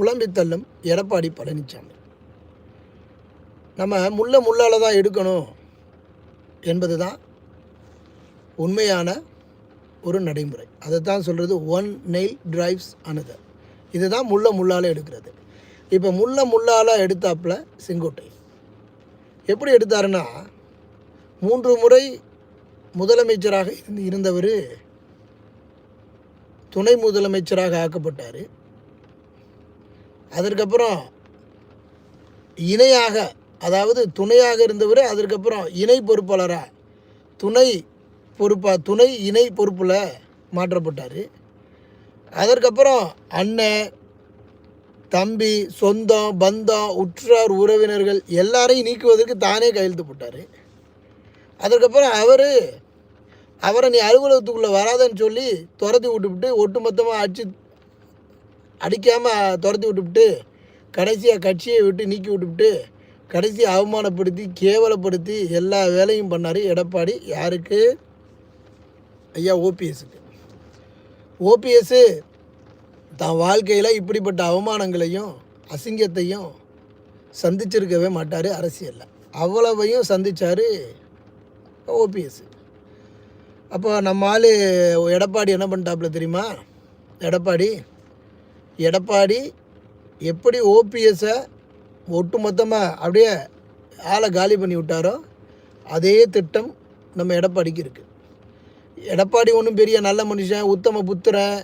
புலம்பித்தள்ளும் எடப்பாடி பழனிசாமி நம்ம முள்ள முள்ளால் தான் எடுக்கணும் என்பது தான் உண்மையான ஒரு நடைமுறை. அதை தான் சொல்கிறது ஒன் நெயில் டிரைவ்ஸ் அனதர் இதுதான் முள்ள முள்ளால் எடுக்கிறது. இப்போ முள்ள முள்ளால் எடுத்தாப்புல செங்கோட்டை. எப்படி எடுத்தாருன்னா மூன்று முறை முதலமைச்சராக இருந்தவர் துணை முதலமைச்சராக ஆக்கப்பட்டார். அதற்கப்புறம் இணையாக அதாவது துணையாக இருந்தவர் அதற்கப்புறம் இணை பொறுப்பாளராக துணை பொறுப்பாக துணை இணை பொறுப்பில் மாற்றப்பட்டார். அதற்கப்புறம் அண்ணன் தம்பி சொந்தம் பந்தம் உற்றார் உறவினர்கள் எல்லாரையும் நீக்குவதற்கு தானே கையெழுத்து போட்டார். அதற்கப்புறம் அவர் அவரை நீ அலுவலகத்துக்குள்ளே வராதன்னு சொல்லி துரத்தி விட்டுவிட்டு ஒட்டுமொத்தமாக அடிச்சு அடிக்காமல் துரத்தி விட்டுவிட்டு கடைசியாக கட்சியை விட்டு நீக்கி விட்டுவிட்டு கடைசி அவமானப்படுத்தி கேவலப்படுத்தி எல்லா வேலையும் பண்ணார் எடப்பாடி. யாருக்கு? ஐயா ஓபிஎஸ்க்கு ஓபிஎஸ்ஸு தான் வாழ்க்கையில் இப்படிப்பட்ட அவமானங்களையும் அசிங்கத்தையும் சந்திச்சிருக்கவே மாட்டார் அரசியலில். அவ்வளவையும் சந்திச்சார் ஓபிஎஸ் அப்போ நம்ம ஆள் எடப்பாடி என்ன பண்ணிட்டாப்புல தெரியுமா? எடப்பாடி எடப்பாடி எப்படி ஓபிஎஸ்ஸை ஒட்டு மொத்தமாக அப்படியே ஆளை காலி பண்ணி விட்டாரோ அதே திட்டம் நம்ம எடப்பாடிக்கு இருக்குது எடப்பாடி ஒன்றும் பெரிய நல்ல மனுஷன் உத்தம புத்திரன்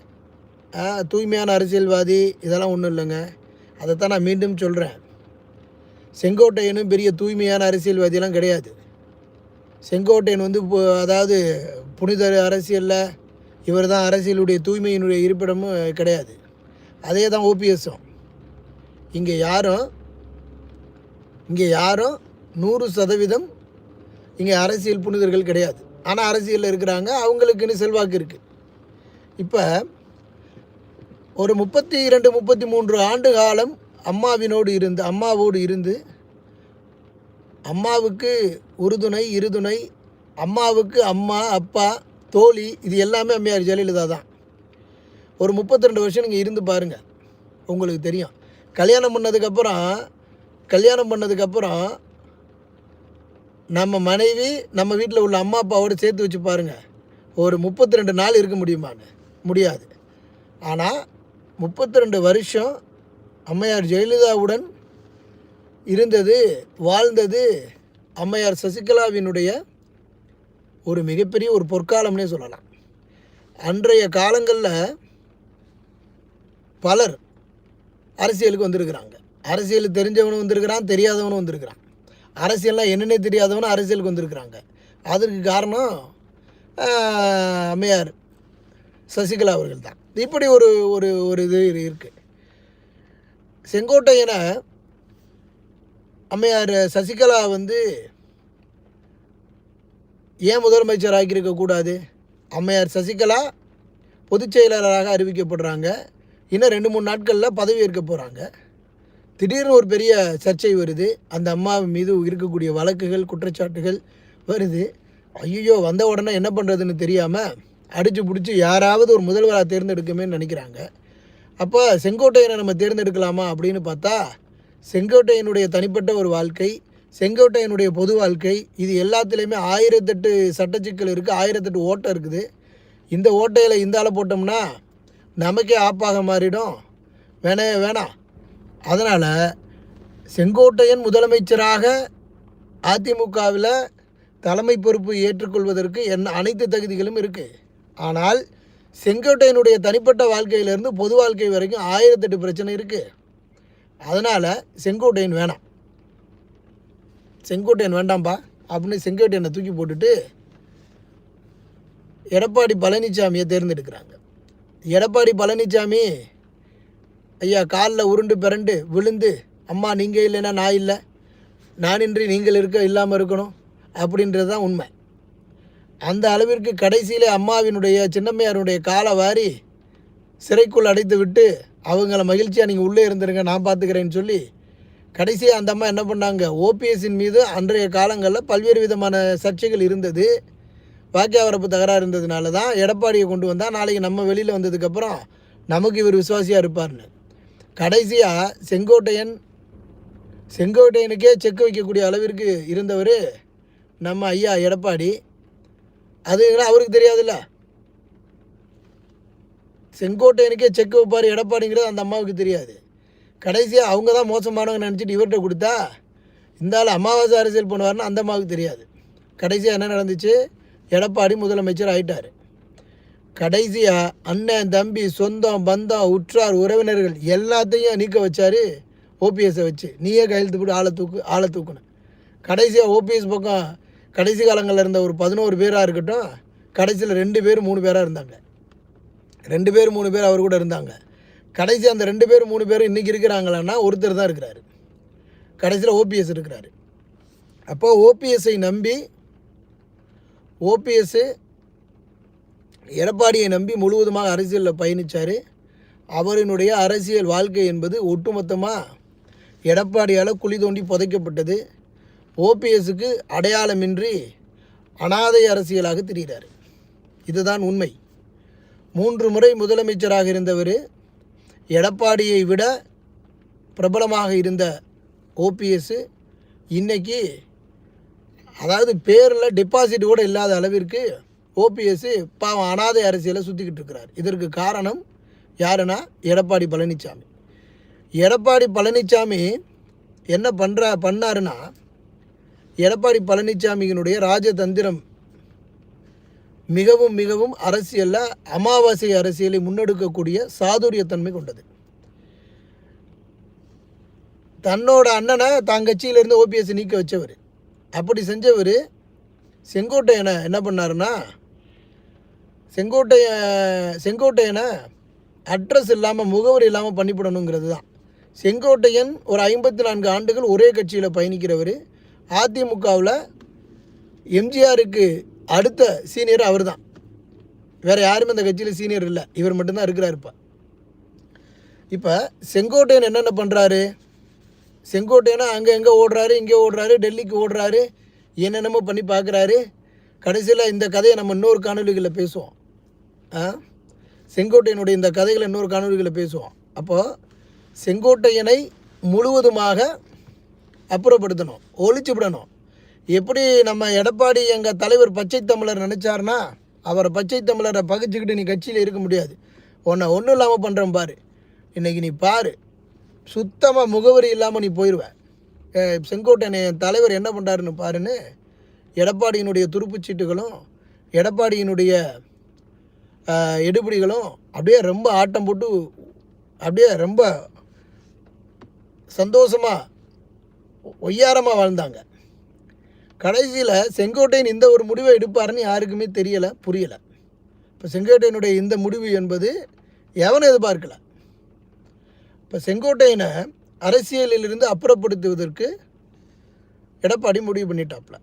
தூய்மையான அரசியல்வாதி இதெல்லாம் ஒன்றும் இல்லைங்க. அதைத்தான் நான் மீண்டும் சொல்கிறேன் செங்கோட்டையனும் பெரிய தூய்மையான அரசியல்வாதியெல்லாம் கிடையாது. செங்கோட்டையன் வந்து அதாவது புனித அரசியலில் இவர் தான் அரசியலுடைய தூய்மையினுடைய இருப்பிடமும் கிடையாது. அதே தான் ஓபிஎஸும் இங்கே யாரும் இங்கே யாரும் நூறு சதவீதம் இங்கே அரசியல் புனிதர்கள் கிடையாது. ஆனால் அரசியலில் இருக்கிறாங்க அவங்களுக்குன்னு செல்வாக்கு இருக்குது இப்போ ஒரு முப்பத்தி இரண்டு முப்பத்தி மூன்று ஆண்டு காலம் அம்மாவினோடு இருந்து அம்மாவோடு இருந்து அம்மாவுக்கு உறுதுணை இருதுணை அம்மாவுக்கு அம்மா அப்பா தோழி இது எல்லாமே அம்மையார் ஜெயலலிதா தான் ஒரு முப்பத்தி ரெண்டு வருஷம் நீங்கள் இருந்து பாருங்கள் உங்களுக்கு தெரியும். கல்யாணம் பண்ணதுக்கப்புறம் கல்யாணம் பண்ணதுக்கப்புறம் நம்ம மனைவி நம்ம வீட்டில் உள்ள அம்மா அப்பாவோடு சேர்த்து வச்சு பாருங்கள் ஒரு முப்பத்தி ரெண்டு நாள் இருக்க முடியுமான்னு. முடியாது. ஆனால் முப்பத்தி ரெண்டு வருஷம் அம்மையார் ஜெயலலிதாவுடன் இருந்தது வாழ்ந்தது அம்மையார் சசிகலாவினுடைய ஒரு மிகப்பெரிய ஒரு பொற்காலம்னே சொல்லலாம். அன்றைய காலங்களில் பலர் அரசியலுக்கு வந்திருக்கிறாங்க. அரசியல் தெரிஞ்சவனும் வந்திருக்கிறான் தெரியாதவனும் வந்திருக்கிறான். அரசியல்லாம் என்னென்னே தெரியாதவனும் அரசியலுக்கு வந்திருக்கிறாங்க. அதற்கு காரணம் அம்மையார் சசிகலா அவர்கள் தான் இப்படி ஒரு ஒரு ஒரு இது இருக்குது செங்கோட்டையனை அம்மையார் சசிகலா வந்து ஏன் முதலமைச்சர் ஆக்கியிருக்கக்கூடாது? அம்மையார் சசிகலா பொதுச் செயலாளராக அறிவிக்கப்படுறாங்க. இன்னும் ரெண்டு மூணு நாட்களில் பதவி ஏற்க போகிறாங்க திடீர்னு ஒரு பெரிய சர்ச்சை வருது. அந்த அம்மா மீது இருக்கக்கூடிய வழக்குகள் குற்றச்சாட்டுகள் வருது. ஐயோ வந்த உடனே என்ன பண்ணுறதுன்னு தெரியாமல் அடித்து பிடிச்சி யாராவது ஒரு முதல்வராக தேர்ந்தெடுக்கமே நினைக்கிறாங்க. அப்போ செங்கோட்டையனை நம்ம தேர்ந்தெடுக்கலாமா அப்படின்னு பார்த்தா செங்கோட்டையனுடைய தனிப்பட்ட ஒரு வாழ்க்கை செங்கோட்டையனுடைய பொது வாழ்க்கை இது எல்லாத்துலேயுமே ஆயிரத்தெட்டு சட்டச்சிக்கல் இருக்குது ஆயிரத்தெட்டு ஓட்டை இருக்குது. இந்த ஓட்டையில் இந்த ஆளை போட்டோம்னா நமக்கே ஆப்பாக மாறிடும். வேணே வேணாம் அதனால் செங்கோட்டையன் முதலமைச்சராக அதிமுகவில் தலைமை பொறுப்பு ஏற்றுக்கொள்வதற்கு என்ன அனைத்து தகுதிகளும் இருக்குது ஆனால் செங்கோட்டையனுடைய தனிப்பட்ட வாழ்க்கையிலேருந்து பொது வாழ்க்கை வரைக்கும் ஆயிரத்தெட்டு பிரச்சனை இருக்குது அதனால் செங்கோட்டையன் வேணாம். செங்கோட்டையன் வேண்டாம்பா அப்படின்னு செங்கோட்டையனை தூக்கி போட்டுட்டு எடப்பாடி பழனிசாமியை தேர்ந்தெடுக்கிறாங்க. எடப்பாடி பழனிசாமி ஐயா காலில் உருண்டு பிறண்டு விழுந்து அம்மா நீங்கள் இல்லைன்னா நான் இல்லை. நானின்றி நீங்கள் இருக்க இல்லாமல் இருக்கணும் அப்படின்றது தான் உண்மை. அந்த அளவிற்கு கடைசியிலே அம்மாவினுடைய சின்னம்மையாருடைய காலை வாரி சிறைக்குள் அடைத்து விட்டு அவங்கள மகிழ்ச்சியாக நீங்கள் உள்ளே இருந்துருங்க நான் பார்த்துக்கிறேன்னு சொல்லி கடைசியாக அந்த அம்மா என்ன பண்ணாங்க ஓபிஎஸ்ஸின் மீது அன்றைய காலங்களில் பல்வேறு விதமான சர்ச்சைகள் இருந்தது. வாக்கியாவரப்பு தகராறு இருந்ததுனால தான் எடப்பாடியை கொண்டு வந்தால் நாளைக்கு நம்ம வெளியில் வந்ததுக்கப்புறம் நமக்கு இவர் விசுவாசியாக இருப்பார்னு. கடைசியாக செங்கோட்டையன் செங்கோட்டையனுக்கே செக் வைக்கக்கூடிய அளவிற்கு இருந்தவர் நம்ம ஐயா எடப்பாடி. அது அவருக்கு தெரியாதுல்ல? செங்கோட்டையனுக்கே செக் வைப்பார் எடப்பாடிங்கிறது அந்த அம்மாவுக்கு தெரியாது. கடைசியாக அவங்க தான் மோசமானவங்க நினச்சிட்டு இவர்கிட்ட கொடுத்தா இந்த ஆள் அமாவாசை அரசியல் பண்ணுவார்னு அந்த அம்மாவுக்கு தெரியாது. கடைசியாக என்ன நடந்துச்சு? எடப்பாடி முதலமைச்சர் ஆயிட்டார். கடைசியாக அண்ணன் தம்பி சொந்தம் பந்தம் உற்றார் உறவினர்கள் எல்லாத்தையும் நீக்க வச்சார் ஓபிஎஸை வச்சு. நீயே கையெழுத்து போட்டு ஆளை தூக்கு ஆளை தூக்கணும் கடைசியாக ஓபிஎஸ் பக்கம் கடைசி காலங்களில் இருந்த ஒரு பதினோரு பேராக இருக்கட்டும் கடைசியில் ரெண்டு பேர் மூணு பேராக இருந்தாங்க. ரெண்டு பேர் மூணு பேர் அவர் கூட இருந்தாங்க. கடைசி அந்த ரெண்டு பேர் மூணு பேர் இன்றைக்கி இருக்கிறாங்களான்னா ஒருத்தர் தான் இருக்கிறாரு. கடைசியில் ஓபிஎஸ் இருக்கிறாரு. அப்போ ஓபிஎஸ்ஸை நம்பி ஓபிஎஸ்ஸு எடப்பாடியை நம்பி முழுவதுமாக அரசியலில் பயணித்தார் அவரினுடைய அரசியல் வாழ்க்கை என்பது ஒட்டுமொத்தமாக எடப்பாடியால் குழி தோண்டி புதைக்கப்பட்டது. ஓபிஎஸ்க்கு அடையாளமின்றி அனாதை அரசியலாக தெரிகிறார் இதுதான் உண்மை. மூன்று முறை முதலமைச்சராக இருந்தவர் எடப்பாடியை விட பிரபலமாக இருந்த ஓபிஎஸ் இன்னைக்கு அதாவது பேரில் டெபாசிட் கூட இல்லாத அளவிற்கு ஓபிஎஸ் பாவம் அனாதை அரசியலை சுற்றிக்கிட்டு இருக்கிறார். இதற்கு காரணம் யாருன்னா எடப்பாடி பழனிசாமி எடப்பாடி பழனிசாமி என்ன பண்ணுற பண்ணாருன்னா எடப்பாடி பழனிசாமியினுடைய ராஜதந்திரம் மிகவும் மிகவும் அரசியலில் அமாவாசை அரசியலை முன்னெடுக்கக்கூடிய சாதுரியத்தன்மை கொண்டது. தன்னோட அண்ணனை தான் கட்சியிலேருந்து ஓபிஎஸ் நீக்க வச்சவர். அப்படி செஞ்சவர் செங்கோட்டையனை என்ன பண்ணாருன்னா செங்கோட்டைய செங்கோட்டையனை அட்ரஸ் இல்லாமல் முகவரி இல்லாமல் பண்ணிவிடணுங்கிறது தான். செங்கோட்டையன் ஒரு ஐம்பத்தி நான்கு ஆண்டுகள் ஒரே கட்சியில் பயணிக்கிறவர். அதிமுகவில் எம்ஜிஆருக்கு அடுத்த சீனியர் அவர் தான். வேறு யாரும் இந்த கட்சியில் சீனியர் இல்லை. இவர் மட்டும்தான் இருக்கிறார் இப்போ. இப்போ செங்கோட்டையன் என்னென்ன பண்ணுறாரு செங்கோட்டையனா அங்கே எங்கே ஓடுறாரு இங்கே ஓடுறாரு டெல்லிக்கு ஓடுறாரு என்னென்னமோ பண்ணி பார்க்குறாரு கடைசியில் இந்த கதையை நம்ம இன்னொரு காணொலிகளில் பேசுவோம். செங்கோட்டையனுடைய இந்த கதைகளை இன்னொரு காணொலிகளில் பேசுவோம். அப்போது செங்கோட்டையனை முழுவதுமாக அப்புறப்படுத்தணும் ஒழிச்சுவிடணும். எப்படி நம்ம எடப்பாடி எங்கள் தலைவர் பச்சை தமிழர் நினச்சாருன்னா அவரை பச்சை தமிழரை பகிச்சுக்கிட்டு நீ கட்சியில் இருக்க முடியாது. உன்னை ஒன்றும் இல்லாமல் பண்ணுறேன் பாரு. இன்றைக்கி நீ பாரு. சுத்தமாக முகவரி இல்லாமல் நீ போயிடுவேன் செங்கோட்டையனை என் தலைவர் என்ன பண்ணுறாருன்னு பாருன்னு எடப்பாடியினுடைய துருப்புச்சீட்டுகளும் எடப்பாடியினுடைய எடுபடிகளும் எடுபிடிகளும் அப்படியே ரொம்ப ஆட்டம் போட்டு அப்படியே ரொம்ப சந்தோஷமாக ஒய்யாரமாக வாழ்ந்தாங்க. கடைசியில் செங்கோட்டையன் இந்த ஒரு முடிவை எடுப்பாருன்னு யாருக்குமே தெரியலை புரியலை. இப்போ செங்கோட்டையனுடைய இந்த முடிவு என்பது எவனும் எதிர்பார்க்கலை. இப்போ செங்கோட்டையனை அரசியலிலிருந்து அப்புறப்படுத்துவதற்கு எடப்பாடி முடிவு பண்ணிட்டாப்புல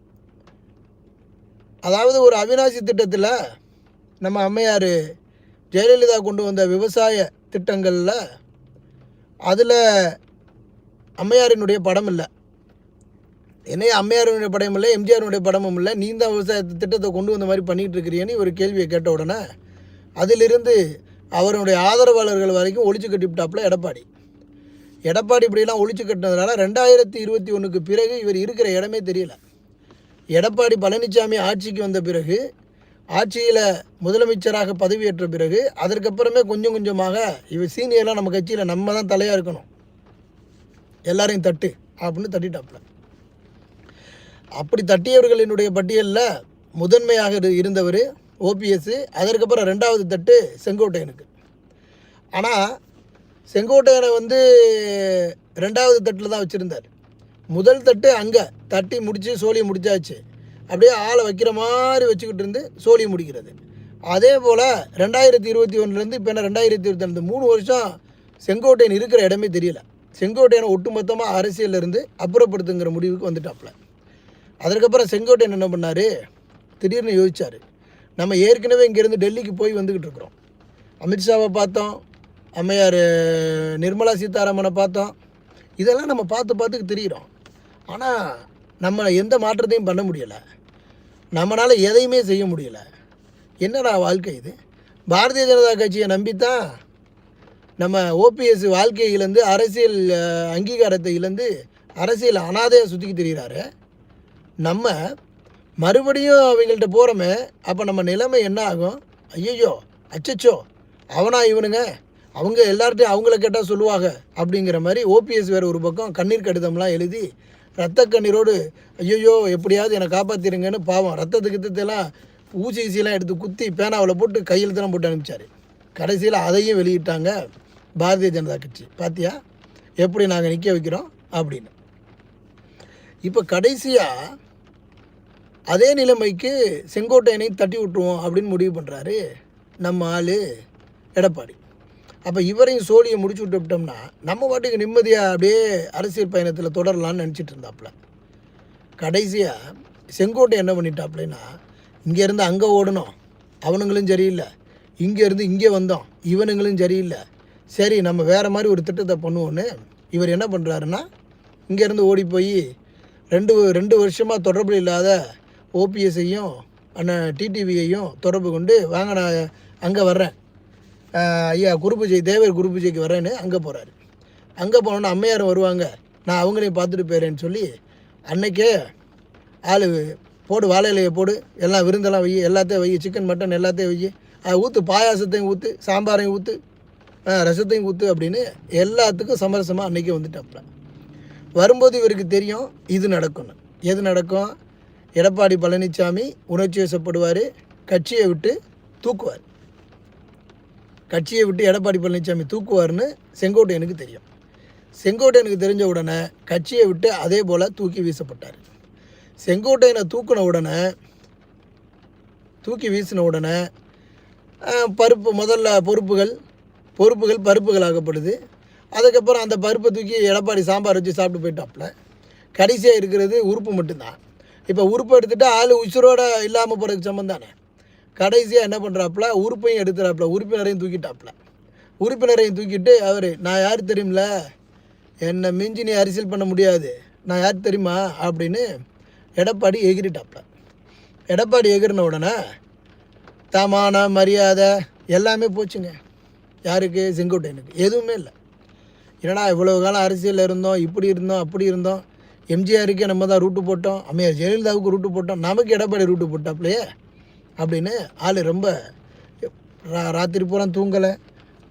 அதாவது ஒரு அவினாசி திட்டத்தில் நம்ம அம்மையார் ஜெயலலிதா கொண்டு வந்த விவசாய திட்டங்களில் அதில் அம்மையாரினுடைய படம் இல்லை. என்னைய அம்மையாருடைய படமும் இல்லை எம்ஜிஆருடைய படமும் இல்லை. நீ தான் விவசாய திட்டத்தை கொண்டு வந்த மாதிரி பண்ணிகிட்டு இருக்கிறியன்னு ஒரு கேள்வியை கேட்ட உடனே அதிலிருந்து அவருடைய ஆதரவாளர்கள் வரைக்கும் ஒழிச்சு கட்டிவிட்டாப்புல எடப்பாடி. எடப்பாடி இப்படிலாம் ஒழிச்சு கட்டினதுனால ரெண்டாயிரத்தி இருபத்தி ஒன்றுக்கு பிறகு இவர் இருக்கிற இடமே தெரியல. எடப்பாடி பழனிசாமி ஆட்சிக்கு வந்த பிறகு ஆட்சியில் முதலமைச்சராக பதவியேற்ற பிறகு அதற்கப்புறமே கொஞ்சம் கொஞ்சமாக இவர் சீனியர்லாம் நம்ம கட்சியில் நம்ம தான் தலையாக இருக்கணும். எல்லாரையும் தட்டு அப்படின்னு தட்டிட்டாப்புல. அப்படி தட்டியவர்களினுடைய பட்டியலில் முதன்மையாக இரு- இருந்தவர் ஓபிஎஸ் அதற்கப்புறம் ரெண்டாவது தட்டு செங்கோட்டையனுக்கு. ஆனால் செங்கோட்டையனை வந்து ரெண்டாவது தட்டில் தான் வச்சுருந்தார். முதல் தட்டு அங்கே தட்டி முடித்து சோழியை முடிச்சாச்சு. அப்படியே ஆளை வைக்கிற மாதிரி வச்சுக்கிட்டு இருந்து சோழியை முடிக்கிறது. அதே போல் ரெண்டாயிரத்தி இருபத்தி ஒன்றுலேருந்து இப்போ என்ன ரெண்டாயிரத்தி இருபத்தி ரெண்டு மூணு வருஷம் செங்கோட்டையன் இருக்கிற இடமே தெரியல. செங்கோட்டையனை ஒட்டுமொத்தமாக அரசியலில் இருந்து அப்புறப்படுத்துங்கிற முடிவுக்கு வந்துட்டாப்புல. அதற்கப்புறம் செங்கோட்டையன் என்ன பண்ணார்? திடீர்னு யோசிச்சார். நம்ம ஏற்கனவே இங்கேருந்து டெல்லிக்கு போய் வந்துக்கிட்டு இருக்கிறோம். அமித்ஷாவை பார்த்தோம் அம்மையார் நிர்மலா சீதாராமனை பார்த்தோம். இதெல்லாம் நம்ம பார்த்து பார்த்துக்கு தெரிகிறோம். ஆனால் நம்ம எந்த மாற்றத்தையும் பண்ண முடியலை. நம்மளால் எதையுமே செய்ய முடியலை. என்னடா வாழ்க்கை இது? பாரதிய ஜனதா கட்சியை நம்பித்தான் நம்ம ஓபிஎஸ் வாழ்க்கையிலேருந்து அரசியல் அங்கீகாரத்தை இழந்து அரசியல் அனாதையாக சுற்றி தெரிகிறாரு. நம்ம மறுபடியும் அவங்கள்ட்ட போகிறோமே அப்போ நம்ம நிலைமை என்ன ஆகும்? ஐயையோ அச்சச்சோ அவனா இவனுங்க? அவங்க எல்லார்ட்டையும் அவங்கள கேட்டால் சொல்லுவாங்க அப்படிங்கிற மாதிரி ஓபிஎஸ் வேறு ஒரு பக்கம் கண்ணீர் கடிதம்லாம் எழுதி ரத்த கண்ணீரோடு ஐயையோ எப்படியாவது என்னை காப்பாற்றிருங்கன்னு பாவம் ரத்தத்துக்கு கித்தத்தெல்லாம் ஊசி ஊசியெல்லாம் எடுத்து குத்தி பேனாவில் போட்டு கையெழுத்தெல்லாம் போட்டு அனுப்பிச்சாரு. கடைசியில் அதையும் வெளியிட்டாங்க பாரதிய ஜனதா கட்சி. பார்த்தியா எப்படி நாங்கள் நிற்க வைக்கிறோம் அப்படின்னு. இப்போ கடைசியாக அதே நிலைமைக்கு செங்கோட்டையனை தட்டி விட்டுருவோம் அப்படின்னு முடிவு பண்ணுறாரு நம்ம ஆள் எடப்பாடி. அப்போ இவரையும் சோழியை முடிச்சு விட்டுவிட்டோம்னா நம்ம பாட்டுக்கு நிம்மதியாக அப்படியே அரசியல் பயணத்தில் தொடரலாம்னு நினச்சிட்டு இருந்தாப்புல கடைசியாக செங்கோட்டை என்ன பண்ணிட்டாப்புலன்னா இங்கேருந்து அங்கே ஓடணும். அவனுங்களும் சரியில்லை. இங்கேருந்து இங்கே வந்தோம். இவனுங்களும் சரியில்லை. சரி நம்ம வேறு மாதிரி ஒரு திட்டத்தை பண்ணுவோன்னு இவர் என்ன பண்ணுறாருன்னா இங்கேருந்து ஓடி போய் ரெண்டு ரெண்டு வருஷமாக தொடர்பு இல்லாத ஓபிஎஸ்ஸையும் அண்ணன் டிடிவியையும் தொடர்பு கொண்டு வாங்க நான் அங்கே வர்றேன். ஐயா குருபூஜை தேவர் குருபூஜைக்கு வரேன்னு அங்கே போகிறாரு அங்கே போனோன்னா அம்மையாரும் வருவாங்க. நான் அவங்களையும் பார்த்துட்டு போயிறேன்னு சொல்லி அன்னைக்கே ஆள் போடு வாழை இலையை போடு எல்லாம் விருந்தெல்லாம் வை எல்லாத்தையும் வை சிக்கன் மட்டன் எல்லாத்தையும் வை அதை ஊற்று பாயாசத்தையும் ஊற்று சாம்பாரையும் ஊற்று ரசத்தையும் ஊற்று அப்படின்னு எல்லாத்துக்கும் சமரசமாக அன்றைக்கி வந்துட்டாப்புல. வரும்போது இவருக்கு தெரியும் இது நடக்கும்னு. எது நடக்கும்? எடப்பாடி பழனிசாமி உணர்ச்சி வசப்படுவார் கட்சியை விட்டு தூக்குவார். கட்சியை விட்டு எடப்பாடி பழனிசாமி தூக்குவார்னு செங்கோட்டையனுக்கு தெரியும். செங்கோட்டையனுக்கு தெரிஞ்ச உடனே கட்சியை விட்டு அதே போல் தூக்கி வீசப்பட்டார். செங்கோட்டையனை தூக்கின உடனே தூக்கி வீசின உடனே பருப்பு முதல்ல பொறுப்புகள் பொறுப்புகள் பருப்புகளாகப்படுது அதுக்கப்புறம் அந்த பருப்பை தூக்கி எடப்பாடி சாம்பார் வச்சு சாப்பிட்டு போயிட்டாப்புல. கடைசியாக இருக்கிறது உறுப்பு மட்டும்தான். இப்போ உறுப்பு எடுத்துகிட்டு ஆள் உசுரோட இல்லாமல் போகிறதுக்கு சம்மந்தம் தானே. கடைசியாக என்ன பண்ணுறாப்புல உறுப்பையும் எடுத்துறாப்புல உறுப்பினரையும் தூக்கிட்டாப்புல. உறுப்பினரையும் தூக்கிட்டு அவர் நான் யார் தெரியுமில? என்னை மிஞ்சி நீ அரசியல் பண்ண முடியாது. நான் யார் தெரியுமா? அப்படின்னு எடப்பாடி எகிரிட்டாப்புல. எடப்பாடி எகிரின உடனே தமான மரியாதை எல்லாமே போச்சுங்க. யாருக்கு? செங்கோட்டையனுக்கு. எதுவுமே இல்லை. என்னடா இவ்வளோ காலம் அரசியலில் இருந்தோம் இப்படி இருந்தோம் அப்படி இருந்தோம். எம்ஜிஆருக்கே நம்ம தான் ரூட்டு போட்டோம். அம்மையார் ஜெயலலிதாவுக்கு ரூட்டு போட்டோம். நமக்கு எடப்பாடி ரூட்டு போட்டாப்லையே? அப்படின்னு ஆள் ரொம்ப ரா ராத்திரி பூரா தூங்கலை.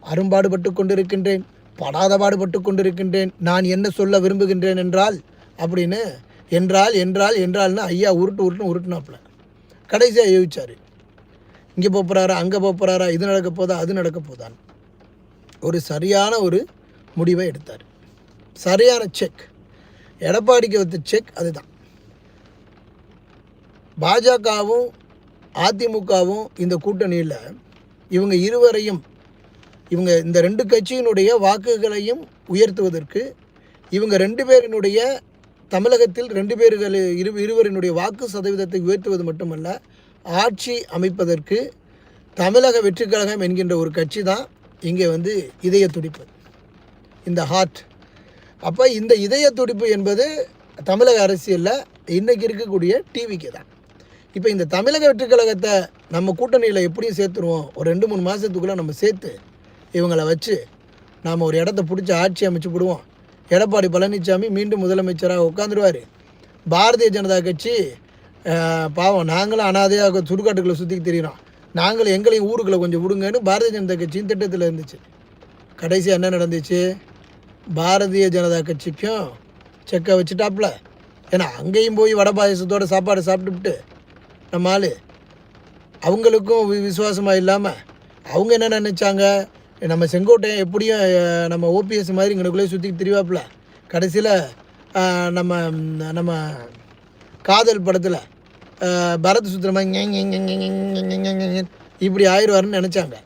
அரும்பாடுபட்டு கொண்டிருக்கின்றேன். படாத பாடுபட்டு கொண்டிருக்கின்றேன். நான் என்ன சொல்ல விரும்புகின்றேன் என்றால் அப்படின்னு என்றால் என்றால் என்றால்னு ஐயா உருட்டு உருட்டுன்னு உருட்டுனாப்புல கடைசியாக யோசிச்சார். இங்கே போகிறாரா அங்கே போகிறாரா இது நடக்க போதா அது நடக்க போதான்னு. ஒரு சரியான ஒரு முடிவை எடுத்தார். சரியான செக் எடப்பாடிக்கு வைத்த செக் அதுதான். பாஜகவும் அதிமுகவும் இந்த கூட்டணியில் இவங்க இருவரையும் இவங்க இந்த ரெண்டு கட்சியினுடைய வாக்குகளையும் உயர்த்துவதற்கு இவங்க ரெண்டு பேரினுடைய தமிழகத்தில் ரெண்டு பேர்கள் இரு இருவரினுடைய வாக்கு சதவீதத்தை உயர்த்துவது மட்டுமல்ல ஆட்சி அமைப்பதற்கு தமிழக வெற்றி கழகம் என்கின்ற ஒரு கட்சி தான் இங்கே வந்து இதய துடிப்பு இந்த ஹார்ட் அப்போ இந்த இதய துடிப்பு என்பது தமிழக அரசியலில் இன்றைக்கி இருக்கக்கூடிய டிவிக்கு தான். இப்போ இந்த தமிழக வெற்றிக்கழகத்தை நம்ம கூட்டணியில் எப்படியும் சேர்த்துருவோம்? ஒரு ரெண்டு மூணு மாதத்துக்குள்ளே நம்ம சேர்த்து இவங்களை வச்சு நாம் ஒரு இடத்த பிடிச்சி ஆட்சி அமைச்சு விடுவோம். எடப்பாடி பழனிசாமி மீண்டும் முதலமைச்சராக உட்காந்துருவார் பாரதிய ஜனதா கட்சி பாவம் நாங்களும் அனாதையாக சுடுகாட்டுக்குள்ளே சுற்றி தெரியிறோம் நாங்களும் எங்களையும் ஊருக்குள்ளே கொஞ்சம் விடுங்கன்னு பாரதிய ஜனதா கட்சியின் திட்டத்தில் இருந்துச்சு. கடைசியாக என்ன நடந்துச்சு? பாரதிய ஜனதா கட்சிக்கும் செக்கை வச்சுட்டாப்புல ஏன்னா அங்கேயும் போய் வடை பாயசத்தோட சாப்பாடு சாப்பிட்டுவிட்டு நம்ம ஆள் அவங்களுக்கும் விசுவாசமாக இல்லாமல் அவங்க என்ன நினச்சாங்க நம்ம செங்கோட்டையன் எப்படியும் நம்ம ஓபிஎஸ் மாதிரி எங்களுக்குள்ளே சுற்றி திரிவாப்புல கடைசியில் நம்ம நம்ம காதல் படத்தில் பரத் சுத்திரமாக இப்படி ஆயிடுவார்னு நினச்சாங்க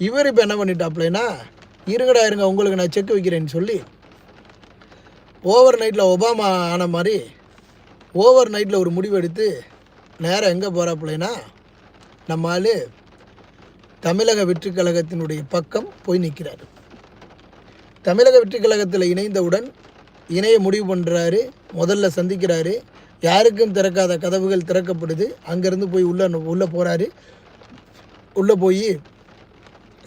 இவர் இப்போ என்ன பண்ணிட்டாப்புலன்னா இருங்கடா இருங்க உங்களுக்கு நான் செக் வைக்கிறேன்னு சொல்லி ஓவர் நைட்டில் ஒபாமா ஆன மாதிரி ஓவர் நைட்டில் ஒரு முடிவு எடுத்து நேராக எங்கே போகிறாப்புலனா நம்ம ஆள் தமிழக வெற்றிக் கழகத்தினுடைய பக்கம் போய் நிற்கிறாரு தமிழக வெற்றிக் கழகத்தில் இணைந்தவுடன் இணைய முடிவு பண்ணுறாரு முதல்ல சந்திக்கிறாரு. யாருக்கும் திறக்காத கதவுகள் திறக்கப்படுது. அங்கேருந்து போய் உள்ளே உள்ளே போகிறாரு உள்ளே போய்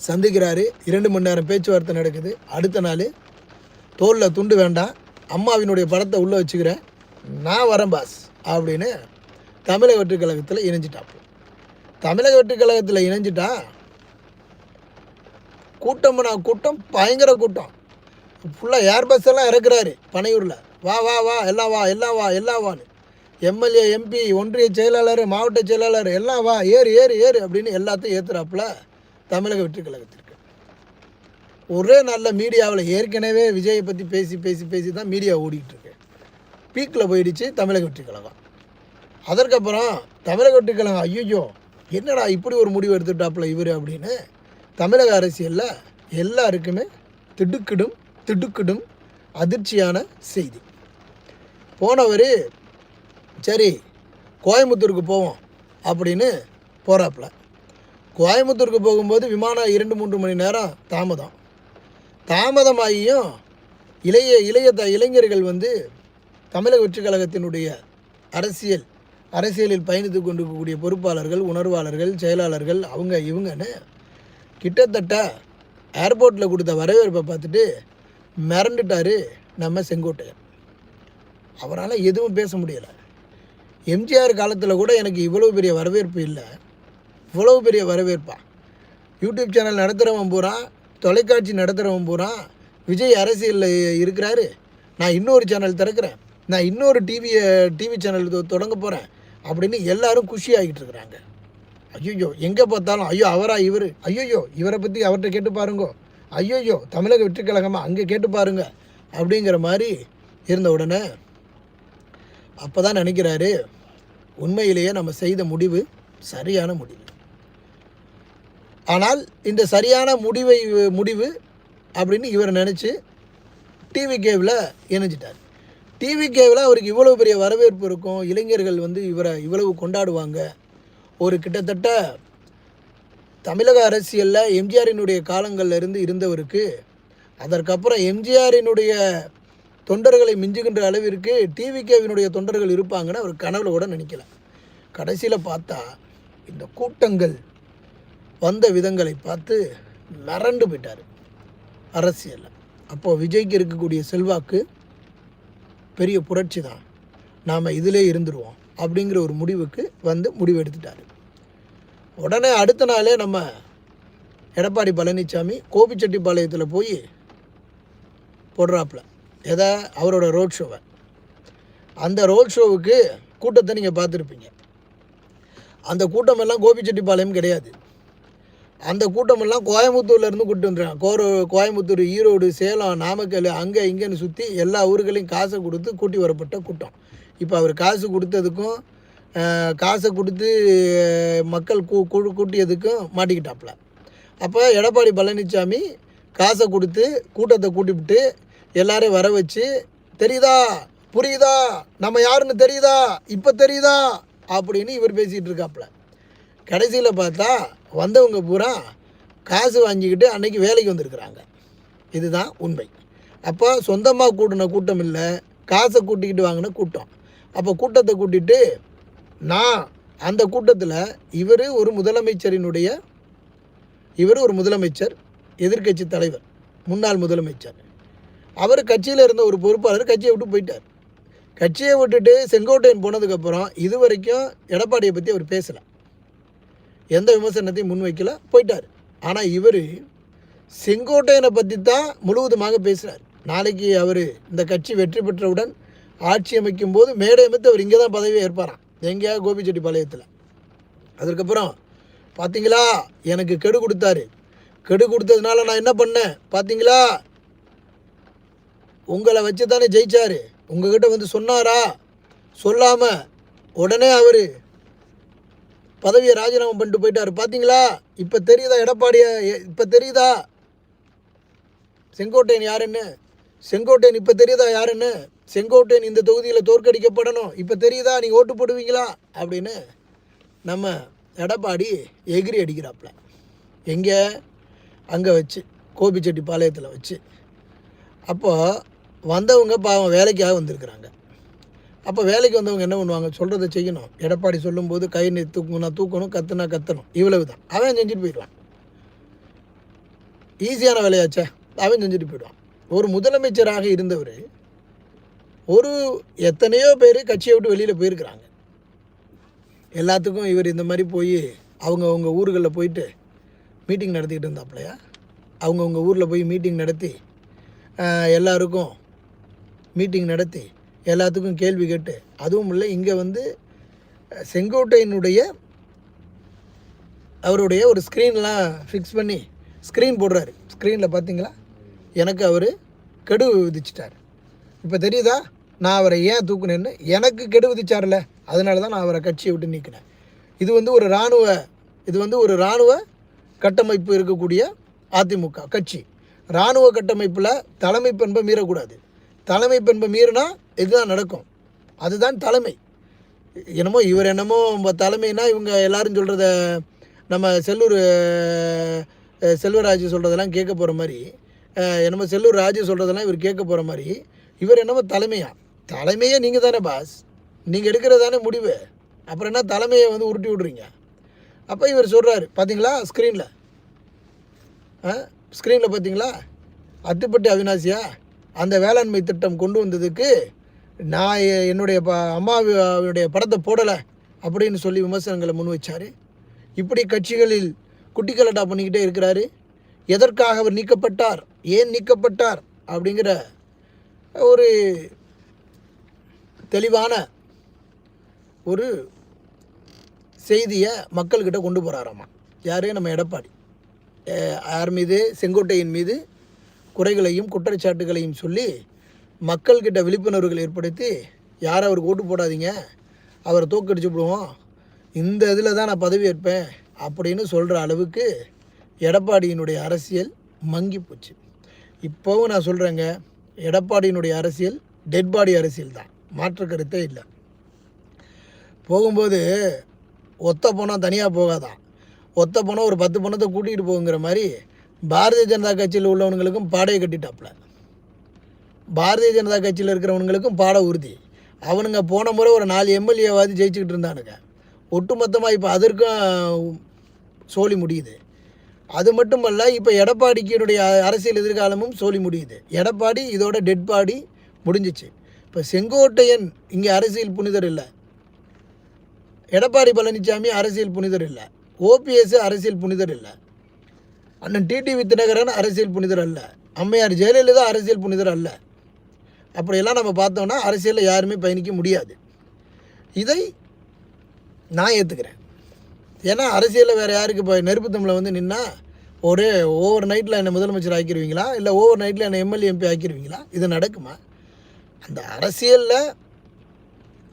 சந்திக்கிறாரு. இரண்டு மணி நேரம் பேச்சுவார்த்தை நடக்குது. அடுத்த நாள் தோலில் துண்டு வேண்டாம் அம்மாவினுடைய படத்தை உள்ளே வச்சுக்கிறேன். நான் வரேன் பாஸ் அப்படின்னு தமிழக வெற்றிக்கழகத்தில் இணைஞ்சிட்டாப்பு தமிழக வெற்றிக்கழகத்தில் இணைஞ்சிட்டா கூட்டம்னா கூட்டம் பயங்கர கூட்டம். ஃபுல்லாக ஏர் பஸ் எல்லாம் இறக்குறாரு பனையூரில். வா வா வா எல்லாம் வா எல்லாம் வா எல்லாம் வான்னு. எம்எல்ஏ எம்பி ஒன்றிய செயலாளர் மாவட்ட செயலாளர் எல்லாம் வா ஏறு ஏறு ஏறு அப்படின்னு எல்லாத்தையும் ஏற்றுறாப்புல தமிழக வெற்றி கழகத்திற்கு. ஒரே நல்ல மீடியாவில் ஏற்கனவே விஜயை பற்றி பேசி பேசி பேசி தான் மீடியா ஓடிக்கிட்டுருக்கு. பீக்கில் போயிடுச்சு தமிழக வெற்றி கழகம். அதற்கப்புறம் தமிழக வெற்றி கழகம் ஐயோ என்னடா இப்படி ஒரு முடிவு எடுத்துட்டாப்புல இவர் அப்படின்னு தமிழக அரசியலில் எல்லாருக்குமே திடுக்கிடும் திடுக்கிடும் அதிர்ச்சியான செய்தி. போனவர் சரி கோயம்புத்தூருக்கு போவோம் அப்படின்னு போகிறாப்புல கோயம்புத்தூருக்கு போகும்போது விமானம் இரண்டு மூன்று மணி நேரம் தாமதம். தாமதமாகியும் இளைய இளைய த இளைஞர்கள் வந்து தமிழக வெற்றி கழகத்தினுடைய அரசியல் அரசியலில் பயணித்து கொண்டிருக்கக்கூடிய பொறுப்பாளர்கள் உணர்வாளர்கள் செயலாளர்கள் அவங்க இவங்கன்னு கிட்டத்தட்ட ஏர்போர்ட்டில் கொடுத்த வரவேற்பை பார்த்துட்டு மிரண்டுட்டார் நம்ம செங்கோட்டையன். அவரால் எதுவும் பேச முடியலை. எம்ஜிஆர் காலத்தில் கூட எனக்கு இவ்வளோ பெரிய வரவேற்பு இல்லை. இவ்வளோ பெரிய வரவேற்பா. யூடியூப் சேனல் நடத்துகிறவன் பூரா தொலைக்காட்சி நடத்துகிறவன் பூரா விஜய் அரசியலில் இருக்கிறாரு. நான் இன்னொரு சேனல் திறக்கிறேன். நான் இன்னொரு டிவியை டிவி சேனல் தொடங்க போகிறேன் அப்படின்னு எல்லாரும் குஷி ஆகிட்டு இருக்கிறாங்க. ஐயோயோ எங்கே பார்த்தாலும் ஐயோ அவரா இவர். ஐயோயோ இவரை பற்றி அவர்கிட்ட கேட்டு பாருங்கோ. ஐயோயோ தமிழக வெற்றி கழகமாக அங்கே கேட்டு பாருங்க. அப்படிங்கிற மாதிரி இருந்த உடனே அப்போ தான் நினைக்கிறாரு உண்மையிலேயே நம்ம செய்த முடிவு சரியான முடிவு. ஆனால் இந்த சரியான முடிவை முடிவு அப்படின்னு இவர் நினச்சி டிவி கேவில் இணைஞ்சிட்டார். டிவி கேவில் அவருக்கு இவ்வளோ பெரிய வரவேற்பு இருக்கும். இளைஞர்கள் வந்து இவரை இவ்வளவு கொண்டாடுவாங்க. ஒரு கிட்டத்தட்ட தமிழக அரசியலில் எம்ஜிஆரினுடைய காலங்கள்ல இருந்து இருந்தவருக்கு அதற்கப்புறம் எம்ஜிஆரினுடைய தொண்டர்களை மிஞ்சுகின்ற அளவிற்கு டிவிகேவினுடைய தொண்டர்கள் இருப்பாங்கன்னு அவர் கனவுல கூட நினைக்கல. கடைசியில் பார்த்தா இந்த கூட்டங்கள் வந்த விதங்களை பார்த்து மிரண்டு போயிட்டார். அரசியலில். அப்போது விஜய்க்கு இருக்கக்கூடிய செல்வாக்கு பெரிய புரட்சி தான். நாம் இதிலே இருந்துருவோம் அப்படிங்கிற ஒரு முடிவுக்கு வந்து முடிவெடுத்துட்டார். உடனே அடுத்த நாளே நம்ம எடப்பாடி பழனிசாமி கோபிச்செட்டிப்பாளையத்தில் போய் போடுறாப்புல. எதை அவரோட ரோட் ஷோவை. அந்த ரோட் ஷோவுக்கு கூட்டத்தை நீங்கள் பார்த்துருப்பீங்க. அந்த கூட்டமெல்லாம் கோபிச்செட்டிப்பாளையம் கிடையாது. அந்த கூட்டமெல்லாம் கோயம்புத்தூர்லேருந்து கூட்டு வந்துடுறாங்க கோர கோயம்புத்தூர் ஈரோடு சேலம் நாமக்கல் அங்கே இங்கேன்னு சுற்றி எல்லா ஊர்களையும் காசை கொடுத்து கூட்டி வரப்பட்ட கூட்டம். இப்போ அவர் காசு கொடுத்ததுக்கும் காசை கொடுத்து மக்கள் கூ குழு கூட்டியதுக்கும் மாட்டிக்கிட்டாப்புல. அப்போ எடப்பாடி பழனிசாமி காசை கொடுத்து கூட்டத்தை கூட்டிவிட்டு எல்லாரையும் வர வச்சு தெரியுதா? புரியுதா? நம்ம யாருன்னு தெரியுதா? இப்போ தெரியுதா? அப்படின்னு இவர் பேசிகிட்டு இருக்காப்புல. கடைசியில் பார்த்தா வந்தவங்க பூரா காசு வாங்கிக்கிட்டு அன்றைக்கி வேலைக்கு வந்திருக்கிறாங்க. இதுதான் உண்மை. அப்போ சொந்தமாக கூட்டின கூட்டம் இல்லை. காசை கூட்டிக்கிட்டு வாங்கின கூட்டம். அப்போ கூட்டத்தை கூட்டிட்டு நான் அந்த கூட்டத்தில் இவர் ஒரு முதலமைச்சரினுடைய இவர் ஒரு முதலமைச்சர் எதிர்க்கட்சி தலைவர் முன்னாள் முதலமைச்சர். அவர் கட்சியில் இருந்த ஒரு பொறுப்பாளர் கட்சியை விட்டு போயிட்டார். கட்சியை விட்டுட்டு செங்கோட்டையன் போனதுக்கப்புறம் இது வரைக்கும் எடப்பாடியை பற்றி அவர் பேசலை. எந்த விமர்சனத்தையும் முன்வைக்கல போயிட்டார். ஆனால் இவர் செங்கோட்டையனை பற்றி தான் முழுவதுமாக பேசுகிறார் நாளைக்கு அவர் இந்த கட்சி வெற்றி பெற்றவுடன் ஆட்சி அமைக்கும் போது மேடை அமைத்து அவர் இங்கே தான் பதவியை ஏற்பாராம். எங்கேயா கோபிச்செட்டிப்பாளையத்தில் அதுக்கப்புறம் பார்த்தீங்களா எனக்கு கெடு கொடுத்தாரு. கெடு கொடுத்ததுனால நான் என்ன பண்ணேன் பார்த்தீங்களா உங்களை வச்சு தானே ஜெயிச்சாரு. உங்ககிட்ட வந்து சொன்னாரா? சொல்லாமல் உடனே அவர் பதவியை ராஜினாமா பண்ணிட்டு போயிட்டார். பார்த்தீங்களா இப்போ தெரியுதா எடப்பாடியை? இப்போ தெரியுதா? செங்கோட்டையன் யாருன்னு? செங்கோட்டையன் இப்போ தெரியுதா யாருன்னு? செங்கோட்டையன் இந்த தொகுதியில் தோற்கடிக்கப்படணும். இப்போ தெரியுதா? நீங்கள் ஓட்டு போடுவீங்களா? அப்படின்னு நம்ம எடப்பாடி எகிரி அடிக்கிறாப்புல எங்கே? அங்கே வச்சு கோபிச்செட்டி பாளையத்தில் வச்சு. அப்போது வந்தவங்க பாவம் வேலைக்காக வந்திருக்கிறாங்க. அப்போ வேலைக்கு வந்தவங்க என்ன பண்ணுவாங்க? சொல்கிறத செய்யணும். எடப்பாடி சொல்லும்போது கை நீ தூக்குனா தூக்கணும் கத்துனா கத்தணும். இவ்வளவு தான் அவன் செஞ்சுட்டு போயிடுவான். ஈஸியான வேலையாச்சே. அவன் செஞ்சுட்டு போயிடுவான். ஒரு முதலமைச்சராக இருந்தவர் ஒரு எத்தனையோ பேர் கட்சியை விட்டு வெளியில் போயிருக்கிறாங்க. எல்லாத்துக்கும் இவர் இந்த மாதிரி போய் அவங்க அவங்க ஊர்களில் போயிட்டு மீட்டிங் நடத்திக்கிட்டு இருந்தாப்புலையா அவங்கவுங்க ஊரில் போய் மீட்டிங் நடத்தி எல்லாருக்கும் மீட்டிங் நடத்தி எல்லாத்துக்கும் கேள்வி கேட்டு அதுவும் இல்லை இங்கே வந்து செங்கோட்டையினுடைய அவருடைய ஒரு ஸ்க்ரீன்லாம் ஃபிக்ஸ் பண்ணி ஸ்க்ரீன் போடுறாரு. ஸ்க்ரீனில் பார்த்தீங்களா எனக்கு அவர் கெடு விதிச்சிட்டார். இப்போ தெரியுதா? நான் அவரை ஏன் தூக்குனேன்னு? எனக்கு கெடு விதிச்சார்ல அதனால தான் நான் அவரை கட்சியை விட்டு நீக்கினேன். இது வந்து ஒரு இராணுவ இது வந்து ஒரு இராணுவ கட்டமைப்பு இருக்கக்கூடிய அதிமுக கட்சி. இராணுவ கட்டமைப்பில் தலைமை பண்பை மீறக்கூடாது. தலைமை பண்பை மீறினா இதுதான் நடக்கும். அதுதான் தலைமை. என்னமோ இவர் என்னமோ நம்ம தலைமைனா இவங்க எல்லாரும் சொல்கிறத நம்ம செல்லூர் செல்வராஜ் சொல்கிறதெல்லாம் கேட்க போகிற மாதிரி என்னமோ செல்லூர் ராஜு சொல்கிறதெல்லாம் இவர் கேட்க போகிற மாதிரி இவர் என்னமோ தலைமையா? தலைமையே நீங்கள் தானே பாஸ். நீங்கள் எடுக்கிறது தானே முடிவு. அப்புறம் என்ன தலைமையை வந்து உருட்டி விட்றீங்க? அப்போ இவர் சொல்கிறாரு பார்த்தீங்களா ஸ்க்ரீனில் ஆ ஸ்க்ரீனில் பார்த்தீங்களா அத்துப்பட்டி அவினாசியா அந்த வேளாண்மை திட்டம் கொண்டு வந்ததுக்கு நான் என்னுடைய ப அம்மாவுடைய படத்தை போடலை அப்படின்னு சொல்லி விமர்சனங்களை முன் வச்சார். இப்படி கட்சிகளில் குட்டிக்கலட்டா பண்ணிக்கிட்டே இருக்கிறாரு. எதற்காக அவர் நீக்கப்பட்டார்? ஏன் நீக்கப்பட்டார்? அப்படிங்கிற ஒரு தெளிவான ஒரு செய்தியை மக்கள்கிட்ட கொண்டு போகிறாராம்மா யார்? நம்ம எடப்பாடி. யார் மீது செங்கோட்டையின் மீது குறைகளையும் குற்றச்சாட்டுகளையும் சொல்லி மக்கள்கிட்ட விழிப்புணர்வுகள் ஏற்படுத்தி யாரும் அவருக்கு ஓட்டு போடாதீங்க அவரை தோக்கடிச்சு விடுவோம் இந்த இதில் தான் நான் பதவி ஏற்பேன் அப்படின்னு சொல்கிற அளவுக்கு எடப்பாடியினுடைய அரசியல் மங்கி போச்சு. இப்போவும் நான் சொல்கிறேங்க எடப்பாடியினுடைய அரசியல் டெட் பாடி அரசியல் தான் மாற்று கருத்தே இல்லை. போகும்போது ஒத்த பணம் தனியாக போகாதான் ஒத்த பணம் ஒரு பத்து பணத்தை கூட்டிகிட்டு போகுங்கிற மாதிரி பாரதிய ஜனதா கட்சியில் உள்ளவனுங்களுக்கும் பாடையை கட்டிட்டாப்புல. பாரதிய ஜனதா கட்சியில் இருக்கிறவனுங்களுக்கும் பாட உறுதி. அவனுங்க போன முறை ஒரு நாலு எம்எல்ஏவாவது ஜெயிச்சுக்கிட்டு இருந்தானுங்க. ஒட்டுமொத்தமாக இப்போ அதற்கும் சோழி முடியுது. அது மட்டுமல்ல இப்போ எடப்பாடிக்கினுடைய அரசியல் எதிர்காலமும் சோழி முடியுது. எடப்பாடி இதோட டெட் பாடி முடிஞ்சிச்சு. இப்போ செங்கோட்டையன் இங்கே அரசியல் புனிதர் இல்லை. எடப்பாடி பழனிசாமி அரசியல் புனிதர் இல்லை. ஓபிஎஸ் அரசியல் புனிதர் இல்லை. அண்ணன் டிடிவி தினகரன் அரசியல் புனிதர் அல்ல. அம்மையார் ஜெயலலிதா அரசியல் புனிதர் அல்ல. அப்படியெல்லாம் நம்ம பார்த்தோம்னா அரசியலில் யாருமே பயணிக்க முடியாது. இதை நான் ஏற்றுக்கிறேன் ஏன்னா அரசியலில் வேறு யாருக்கு இப்போ நெருப்பு தமிழை வந்து நின்னா ஒரே ஓவர் நைட்டில் என்னை முதலமைச்சர் ஆக்கிடுவீங்களா இல்லை ஓவர் நைட்டில் என்னை எம்எல்ஏ எம்பி ஆக்கிடுவீங்களா இது நடக்குமா? அந்த அரசியலில்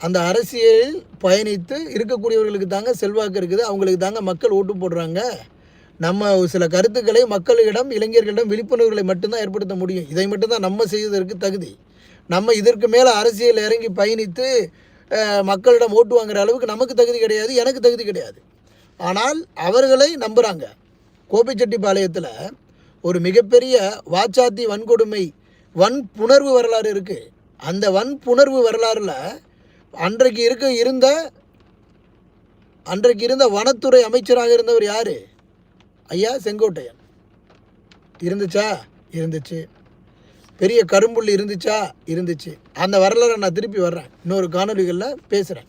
அந்த அரசியலில் பயணித்து இருக்கக்கூடியவர்களுக்கு தாங்க செல்வாக்கு இருக்குது. அவங்களுக்கு தாங்க மக்கள் ஓட்டு போடுறாங்க. நம்ம சில கருத்துக்களை மக்களிடம் இளைஞர்களிடம் விழிப்புணர்வுகளை மட்டும்தான் ஏற்படுத்த முடியும். இதை மட்டும்தான் நம்ம செய்வதற்கு தகுதி. நம்ம இதற்கு மேலே அரசியல் இறங்கி பயணித்து மக்களிடம் ஓட்டு வாங்குகிற அளவுக்கு நமக்கு தகுதி கிடையாது எனக்கு தகுதி கிடையாது. ஆனால் அவர்களை நம்புகிறாங்க கோபிச்செட்டிப்பாளையத்தில் ஒரு மிகப்பெரிய வாச்சாத்தி வன்கொடுமை வன்புணர்வு வரலாறு இருக்குது அந்த வன்புணர்வு வரலாறில் அன்றைக்கு இருக்க இருந்த அன்றைக்கு இருந்த வனத்துறை அமைச்சராக இருந்தவர் யார்? ஐயா செங்கோட்டையன். இருந்துச்சா? இருந்துச்சு. பெரிய கரும்புள்ளி இருந்துச்சா? இருந்துச்சு. அந்த வரலாறை நான் திருப்பி வர்றேன். இன்னொரு காணொலிகளில் பேசுகிறேன்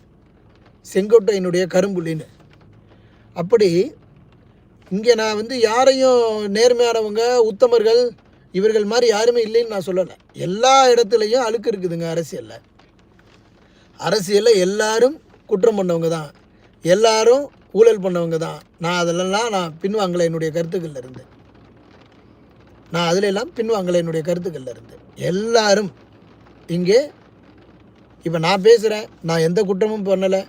செங்கோட்டையினுடைய கரும்புள்ளின்னு. அப்படி இங்கே நான் வந்து யாரையும் நேர்மையானவங்க உத்தமர்கள் இவர்கள் மாதிரி யாருமே இல்லைன்னு நான் சொல்லலை. எல்லா இடத்துலையும் அழுக்கு இருக்குதுங்க அரசியலில். அரசியலில் எல்லாரும் குற்றம் பண்ணவங்க தான். எல்லாரும் ஊழல் பண்ணவங்க தான். நான் அதெல்லாம் நான் பின்வாங்கலை என்னுடைய கருத்துக்கள்ல இருந்து. நான் அதில் எல்லாம் பின்வாங்கலை என்னுடைய கருத்துக்கள்ல இருந்து எல்லாரும் இங்கே இப்போ நான் பேசுகிறேன் நான் எந்த குற்றமும் பண்ணலை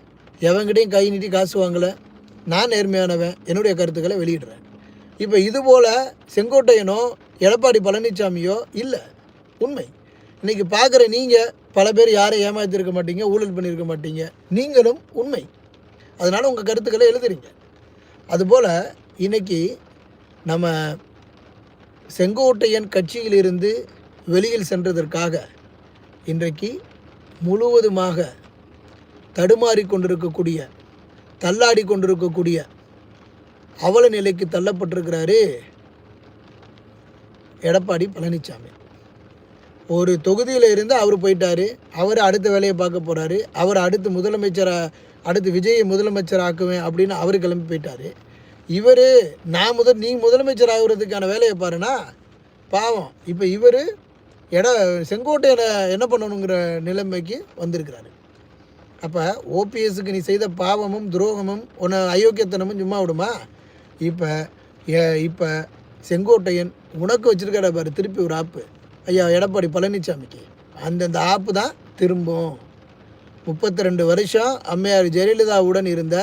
எவங்கிட்டையும் கை நீட்டி காசு வாங்கலை நான் நேர்மையானவன் என்னுடைய கருத்துக்களை வெளியிடுறேன். இப்போ இதுபோல் செங்கோட்டையனோ எடப்பாடி பழனிசாமியோ இல்லை உண்மை. இன்றைக்கி பார்க்குற நீங்கள் பல பேர் யாரை ஏமாற்றிருக்க மாட்டீங்க ஊழல் பண்ணியிருக்க மாட்டீங்க நீங்களும் உண்மை. அதனால் உங்கள் கருத்துக்களை எழுதுறீங்க. அதுபோல் இன்றைக்கி நம்ம செங்கோட்டையன் கட்சியிலிருந்து வெளியில் சென்றதற்காக இன்றைக்கு முழுவதுமாக தடுமாறி கொண்டிருக்கக்கூடிய தள்ளாடி கொண்டிருக்கக்கூடிய அவல நிலைக்கு தள்ளப்பட்டிருக்கிறாரு எடப்பாடி பழனிசாமி ஒரு தொகுதியில் இருந்து அவர் போயிட்டார் அவர் அடுத்த வேலையை பார்க்க போகிறாரு அவர் அடுத்து முதலமைச்சராக அடுத்து விஜயை முதலமைச்சர் ஆக்குவேன் அப்படின்னு அவர் கிளம்பி போயிட்டார். இவர் நான் முதல் நீ முதலமைச்சர் ஆகுறதுக்கான வேலையை பாருன்னா பாவம். இப்போ இவர் எட செங்கோட்டையனை என்ன பண்ணணுங்கிற நிலைமைக்கு வந்திருக்கிறாரு. அப்போ ஓபிஎஸ்க்கு நீ செய்த பாவமும் துரோகமும் உன்னை அயோக்கியத்தனமும் சும்மா விடுமா? இப்போ இப்போ செங்கோட்டையன் உனக்கு வச்சுருக்கிற பாரு திருப்பி ஒரு ஆப்பு. ஐயா எடப்பாடி பழனிசாமிக்கு அந்தந்த ஆப்பு தான் திரும்பும். முப்பத்தி ரெண்டு வருஷம் அம்மையார் ஜெயலலிதாவுடன் இருந்த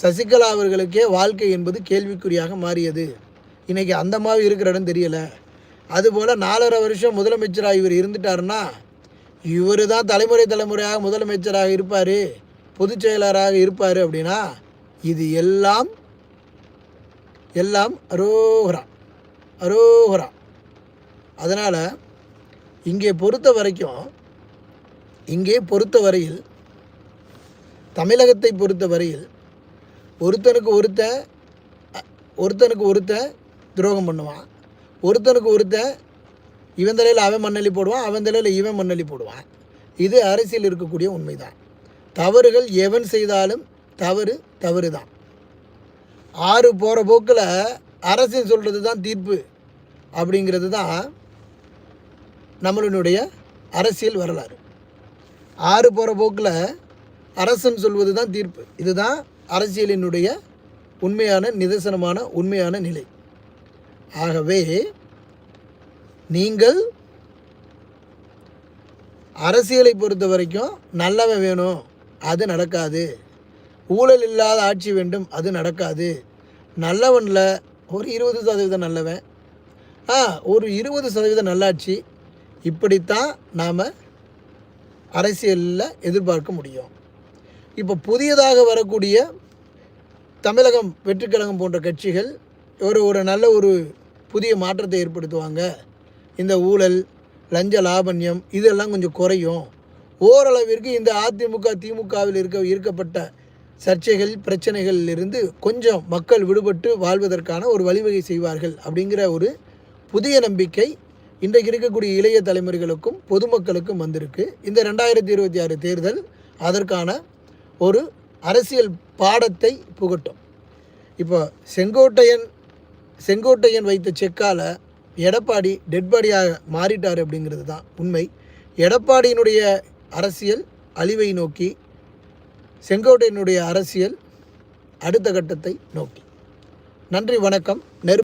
சசிகலா அவர்களுக்கே வாழ்க்கை என்பது கேள்விக்குறியாக மாறியது. இன்றைக்கி அந்த மாதிரி இருக்கிற இடம் தெரியலை. அதுபோல் நாலரை வருஷம் முதலமைச்சராக இவர் இருந்துட்டாருன்னா இவர் தான் தலைமுறை தலைமுறையாக முதலமைச்சராக இருப்பார் பொதுச் செயலராக இருப்பார் அப்படின்னா இது எல்லாம் எல்லாம் அரோகரா அரோகரா. அதனால் இங்கே பொறுத்த வரைக்கும் இங்கே பொறுத்த வரையில் தமிழகத்தை பொறுத்த வரையில் ஒருத்தனுக்கு ஒருத்தன் ஒருத்தனுக்கு ஒருத்தன் துரோகம் பண்ணுவான். ஒருத்தனுக்கு ஒருத்தன் இவன் தலையில் அவன் மண்ணள்ளி போடுவான் அவன் தலையில் இவன் மண்ணள்ளி போடுவான். இது அரசியல் இருக்கக்கூடிய உண்மைதான். தவறுகள் எவன் செய்தாலும் தவறு தவறு தான் ஆறு போகிற போக்கில் அரசின் சொல்கிறது தான் தீர்ப்பு அப்படிங்கிறது தான் நம்மளுடைய அரசியல் வரலாறு. ஆறு போகிற போக்கில் அரசன் சொல்வது தான் தீர்ப்பு. இதுதான் அரசியலினுடைய உண்மையான நிதர்சனமான உண்மையான நிலை. ஆகவே நீங்கள் அரசியலை பொறுத்த வரைக்கும் நல்லவன் வேணும் அது நடக்காது. ஊழல் இல்லாத ஆட்சி வேண்டும் அது நடக்காது. நல்லவனில் ஒரு இருபது சதவீதம் நல்லவன். ஆ ஒரு இருபது சதவீதம் நல்லாட்சி. இப்படித்தான் நாம் அரசியலில் எதிர்பார்க்க முடியும். இப்போ புதியதாக வரக்கூடிய தமிழகம் வெற்றிக்கழகம் போன்ற கட்சிகள் ஒரு ஒரு நல்ல ஒரு புதிய மாற்றத்தை ஏற்படுத்துவாங்க. இந்த ஊழல் லஞ்ச லாபண்யம் இதெல்லாம் கொஞ்சம் குறையும். ஓரளவிற்கு இந்த அதிமுக திமுகவில் இருக்க இருக்கப்பட்ட சர்ச்சைகள் பிரச்சனைகளிலிருந்து கொஞ்சம் மக்கள் விடுபட்டு வாழ்வதற்கான ஒரு வழிவகை செய்வார்கள் அப்படிங்கிற ஒரு புதிய நம்பிக்கை இன்றைக்கு இருக்கக்கூடிய இளைய தலைமுறைகளுக்கும் பொதுமக்களுக்கும் வந்திருக்கு. இந்த ரெண்டாயிரத்தி இருபத்தி ஆறு தேர்தல் அதற்கான ஒரு அரசியல் பாடத்தை புகட்டும். இப்போ செங்கோட்டையன் செங்கோட்டையன் வைத்த செக்கால் எடப்பாடி டெட்பாடியாக மாறிட்டார் அப்படிங்கிறது தான் உண்மை. எடப்பாடியினுடைய அரசியல் அழிவை நோக்கி செங்கோட்டையனுடைய அரசியல் அடுத்த கட்டத்தை நோக்கி. நன்றி வணக்கம். நெரு